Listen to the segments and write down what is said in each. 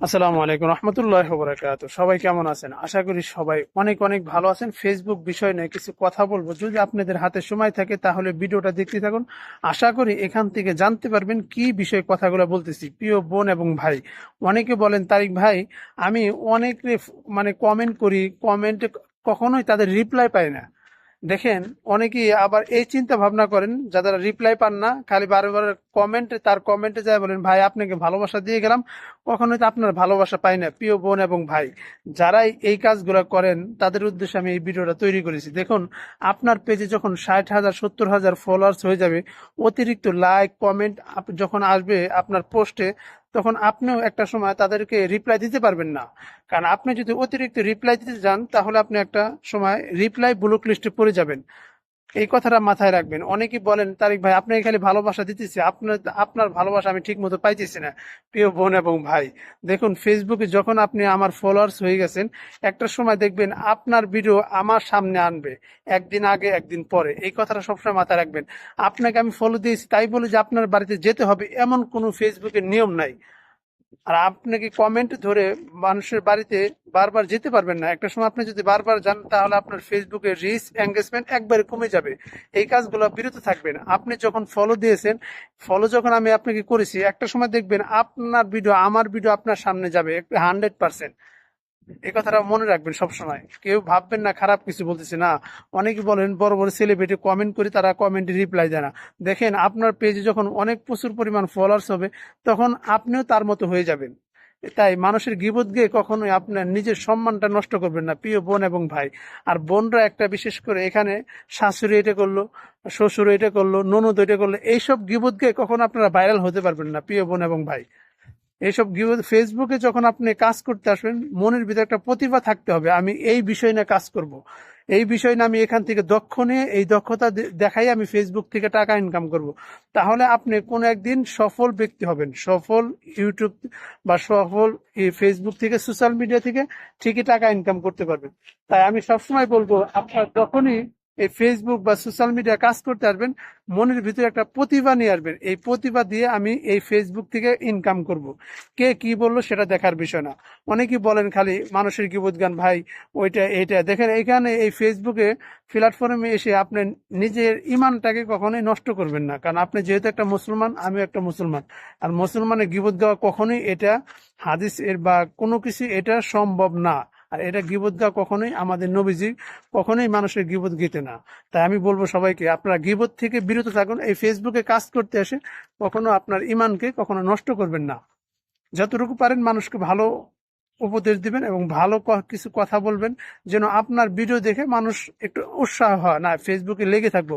আসসালামু আলাইকুম রহমতুল্লাহ বরাকাত সবাই কেমন আছেন? আশা করি সবাই অনেক অনেক ভালো আছেন। ফেসবুক বিষয় নিয়ে কিছু কথা বলব। যদি আপনাদের হাতে সময় থাকে, তাহলে ভিডিওটা দেখতে থাকুন। আশা করি এখান থেকে জানতে পারবেন কি বিষয়ে কথাগুলো বলতেছি। প্রিয় বোন এবং ভাই, অনেকে বলেন, তারিক ভাই, আমি অনেক মানে কমেন্ট করি কমেন্টে কখনোই তাদের রিপ্লাই পাই না। দেখেন, অনেকেই আবার এই চিন্তা ভাবনা করেন, যারা রিপ্লাই পান না, খালি বারবার কমেন্টে তার কমেন্টে যায় বলেন, ভাই, আপনাকে ভালোবাসা দিয়ে গেলাম, কখনোই তো আপনার ভালোবাসা পাই না, প্রিয় বোন এবং ভাই। যারাই এই কাজগুলো করেন, তাদের উদ্দেশ্যে আমি এই ভিডিওটা তৈরি করেছি। দেখুন, আপনার পেজে যখন ষাট হাজার, সত্তর হাজার ফলোয়ার্স হয়ে যাবে, অতিরিক্ত লাইক কমেন্ট যখন আসবে আপনার পোস্টে তখন আপনিও একটা সময় তাদেরকে রিপ্লাই দিতে পারবেন না। কারণ আপনি যদি অতিরিক্ত রিপ্লাই দিতে যান, তাহলে আপনি একটা সময় রিপ্লাই ব্লক লিস্টে পড়ে যাবেন। এই কথাটা মাথায় রাখবেন। অনেকেই বলেন, তারিক ভাই, আপনাকে খালি ভালোবাসা দিতেছি। আপনার আপনার ভালোবাসা আমি ঠিক মতো পাইতেছি না, প্রিয় বোন এবং ভাই। দেখুন ফেসবুকে যখন আপনি আমার ফলোয়ার্স হয়ে গেছেন, একটা সময় দেখবেন আপনার ভিডিও আমার সামনে আনবে, একদিন আগে, একদিন পরে। এই কথাটা সবসময় মাথায় রাখবেন। আপনাকে আমি ফলো দিয়েছি, তাই বলে যে আপনার বাড়িতে যেতে হবে, এমন কোনো ফেসবুকের নিয়ম নাই। আর আপনাকে কমেন্ট ধরে মানুষের বাড়িতে বারবার যেতে পারবেন না। একটা সময় আপনি যদি বারবার যান, তাহলে আপনার ফেসবুকে রিচ এঙ্গেজমেন্ট একবারে কমে যাবে। এই কাজগুলো বিরত থাকবেন। আপনি যখন ফলো দিয়েছেন ফলো যখন আমি আপনাকে করেছি, একটা সময় দেখবেন আপনার ভিডিও আমার ভিডিও আপনার সামনে যাবে হান্ড্রেড পার্সেন্ট এই কথাটা মনে রাখবেন সবসময়। কেউ ভাববেন না, খারাপ কিছু বলতেছে, না। অনেকে বলেন, বড় বড় সেলিব্রিটি কমেন্ট করে, তারা কমেন্টে রিপ্লাই দেয় না। দেখেন, আপনার পেজে যখন অনেক প্রচুর পরিমাণ ফলোয়ার্স হবে, তখন আপনিও তার মতো হয়ে যাবেন। তাই মানুষের গিবত গিয়ে কখনোই আপনার নিজের সম্মানটা নষ্ট করবেন না, প্রিয় বোন এবং ভাই আর বোনরা একটা বিশেষ করে এখানে শাশুড়ি এটা করল, শ্বশুর এটা করল, ননদ এটা করল, এইসব গিবত গিয়ে কখনো আপনারা ভাইরাল হতে পারবেন না, প্রিয় বোন এবং ভাই এইসব ফেসবুকে যখন আপনি কাজ করতে আসবেন, মনের ভিতরে একটা প্রতিভা থাকতে হবে, আমি এই বিষয় নিয়ে কাজ করব। এই বিষয় নিয়ে আমি এখান থেকে দক্ষ নিয়ে এই দক্ষতা দেখাই আমি ফেসবুক থেকে টাকা ইনকাম করব। তাহলে আপনি কোনো একদিন সফল ব্যক্তি হবেন সফল ইউটিউব বা সফল ফেসবুক থেকে সোশ্যাল মিডিয়া থেকে ঠিকই টাকা ইনকাম করতে পারবেন তাই আমি সবসময় বলব, আপনার যখনই এই ফেসবুক বা সোশ্যাল মিডিয়া কাজ করতে আসবেন মনের ভিতরে একটা প্রতিভা নিয়ে আসবেন। এই প্রতিভা দিয়ে আমি এই ফেসবুক থেকে ইনকাম করব। কে কি বলল সেটা দেখার বিষয় না। অনেকেই বলেন খালি, মানুষের গিবোধ গান ভাই? ওইটা, এইটা। দেখেন এখানে এই ফেসবুকে প্ল্যাটফর্মে এসে আপনি নিজের ইমানটাকে কখনোই নষ্ট করবেন না। কারণ আপনি যেহেতু একটা মুসলমান আমি একটা মুসলমান। আর মুসলমানের গিবোধ গাওয়া কখনোই এটা হাদিস এর বা কোনো কিছু এটা সম্ভব না। আর এটা গিবত গাওয়া কখনোই আমাদের নবীজি কখনোই মানুষের গিবত গীতে না। তাই আমি বলব সবাইকে, আপনারা গিবত থেকে বিরত থাকুন, এই ফেসবুকে কাজ করতে এসে কখনো আপনার ইমানকে কখনো নষ্ট করবেন না। যতটুকু পারেন মানুষকে ভালো উপদেশ দিবেন এবং ভালো কিছু কথা বলবেন, যেন আপনার ভিডিও দেখে মানুষ একটু উৎসাহ হয়। না ফেসবুকে লেগে থাকব,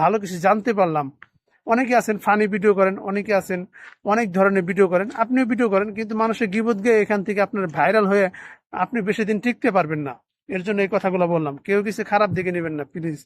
ভালো কিছু জানতে পারলাম। অনেকে আছেন ফানি ভিডিও করেন, অনেকে আছেন অনেক ধরনের ভিডিও করেন। আপনিও ভিডিও করেন, কিন্তু মানুষের গিবত গিয়ে এখান থেকে আপনার ভাইরাল হয়ে আপনি বেশি দিন টিকতে পারবেন না। এর জন্য এই কথাগুলো বললাম। কেউ কিছু খারাপ দিকে নেবেন না প্লিজ